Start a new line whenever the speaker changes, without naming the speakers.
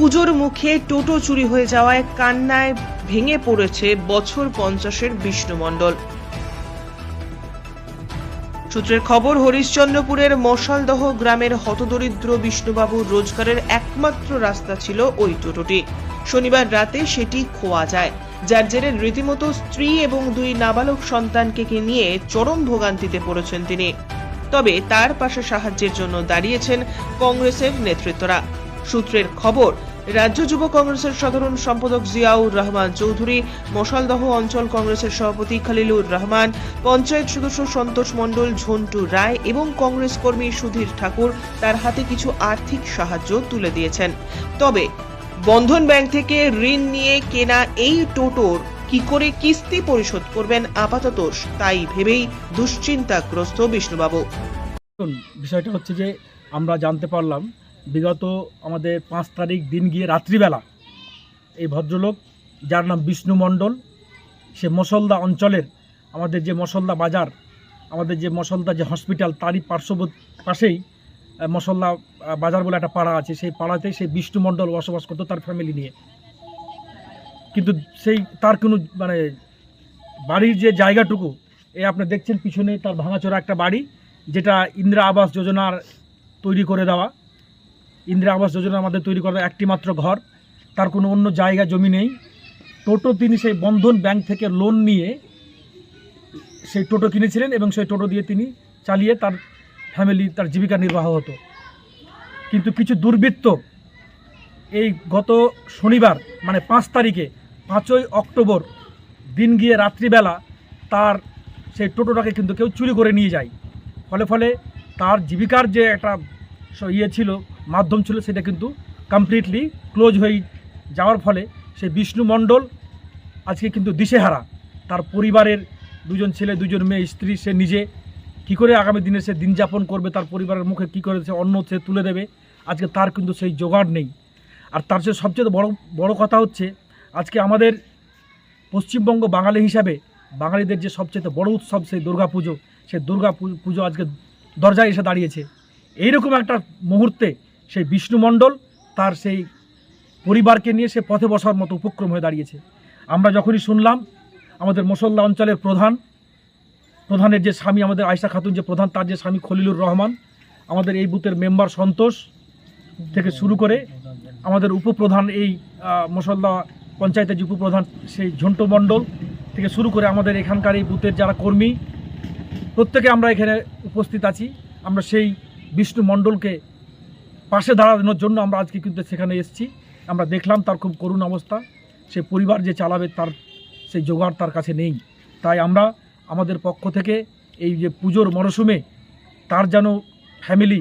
পুজোর মুখে টোটো চুরি হয়ে যাওয়ায় কান্নায় ভেঙে পড়েছে বছর পঞ্চাশের বিষ্ণুমণ্ডল। সূত্রের খবর, হরিশ্চন্দ্রপুরের মশালদহ গ্রামের হতদরিদ্র বিষ্ণুবাবুর রোজগারের একমাত্র রাস্তা ছিল ওই টোটোটি। শনিবার রাতে সেটি খোয়া যায়। যার জেরে রীতিমতো স্ত্রী এবং দুই নাবালক সন্তানকে নিয়ে চরম ভোগান্তিতে পড়েছেন তিনি। তবে তার পাশে সাহায্যের জন্য দাঁড়িয়েছেন কংগ্রেসের নেতৃত্বরা। সূত্রের খবর রাজ্য যুব কংগ্রেসের সাধারণ সম্পাদক জিয়াউর রহমান চৌধুরী, মশালদহ অঞ্চল কংগ্রেসের সভাপতি খালিলুর রহমান, পঞ্চায়েত সদস্য সন্তোষ মণ্ডল, ঝন্টু রায় এবং কংগ্রেস কর্মী সুধীর ঠাকুর তার হাতে কিছু আর্থিক সাহায্য তুলে দিয়েছেন। তবে বন্ধন ব্যাংক থেকে ঋণ নিয়ে কেনা এই টোটোর কি করে কিস্তি পরিশোধ করবেন আপাতত তাই ভেবেই দুশ্চিন্তাগ্রস্ত বিষ্ণুবাবু।
বিষয়টা হচ্ছে যে আমরা জানতে পারলাম বিগত আমাদের পাঁচ তারিখ দিন গিয়ে রাত্রিবেলা এই ভদ্রলোক যার নাম বিষ্ণু মণ্ডল সে মসলদা অঞ্চলের আমাদের যে মসলদা বাজার আমাদের যে মসলদা যে হসপিটাল তারই পার্শ্ববর্তী পাশেই আহ, মসলদা বাজার বলে একটা পাড়া আছে। সেই পাড়াতে সেই বিষ্ণু মণ্ডল বসবাস করতো তার ফ্যামিলি নিয়ে। কিন্তু সেই তার কোনো মানে বাড়ির যে জায়গাটুকু এ আপনি দেখছেন পিছনে তার ভাঙাচোরা একটা বাড়ি যেটা ইন্দিরা আবাস যোজনার তৈরি করে দেওয়া। ইন্দিরা আবাস যোজনা আমাদের তৈরি করা একটি মাত্র ঘর। তার কোনো অন্য জায়গা, জমি নেই। টোটো তিনি সেই বন্ধন ব্যাংক থেকে লোন নিয়ে সেই টোটো কিনেছিলেন এবং সেই টোটো দিয়ে তিনি চালিয়ে তার ফ্যামিলি তার জীবিকা নির্বাহ হতো। কিন্তু কিছু দুর্বৃত্ত এই গত শনিবার মানে পাঁচ তারিখে, পাঁচই অক্টোবর দিন গিয়ে রাত্রিবেলা তার সেই টোটোটাকে কিন্তু কেউ চুরি করে নিয়ে যায়। ফলে ফলে তার জীবিকার যে একটা ইয়ে ছিল মাধ্যম ছিল সেটা কিন্তু কমপ্লিটলি ক্লোজ হয়ে যাওয়ার ফলে সেই বিষ্ণু মণ্ডল, আজকে কিন্তু দিশেহারা। তার পরিবারের দুজন ছেলে, দুজন মেয়ে, স্ত্রী, সে নিজে কি করে আগামী দিনে সে দিন যাপন করবে, তার পরিবারের মুখে কি করে সে অন্ন সে তুলে দেবে, আজকে তার কিন্তু সেই জোগাড় নেই। আর তার সে সবচেয়ে বড় বড় কথা হচ্ছে, আজকে আমাদের পশ্চিমবঙ্গ বাঙালি হিসাবে বাঙালিদের যে সবচেয়ে বড় উৎসব সেই দুর্গা পুজো, সেই দুর্গা পুজো আজকে দরজায় এসে দাঁড়িয়েছে। এইরকম একটা মুহূর্তে সেই বিষ্ণুমণ্ডল তার সেই পরিবারকে নিয়ে সে পথে বসার মতো উপক্রম হয়ে দাঁড়িয়েছে। আমরা যখনই শুনলাম আমাদের মুসল্লা অঞ্চলের প্রধান প্রধানের যে স্বামী আমাদের আয়সা খাতুন যে প্রধান তার যে স্বামী খলিলুর রহমান আমাদের এই বুথের মেম্বার সন্তোষ থেকে শুরু করে আমাদের উপপ্রধান এই আহ, মশল্লা পঞ্চায়েতের যে উপপ্রধান সেই ঝন্টু মণ্ডল থেকে শুরু করে আমাদের এখানকার এই বুথের যারা কর্মী প্রত্যেকে আমরা এখানে উপস্থিত আছি। আমরা সেই বিষ্ণু মণ্ডলকে পাশে দাঁড়ানোর জন্য আমরা আজকে কিন্তু সেখানে এসেছি। আমরা দেখলাম তার খুব করুণ অবস্থা। সে পরিবার যে চালাবে তার সেই জোগাড় তার কাছে নেই। তাই আমরা আমাদের পক্ষ থেকে এই যে পুজোর মরশুমে তার যেন ফ্যামিলি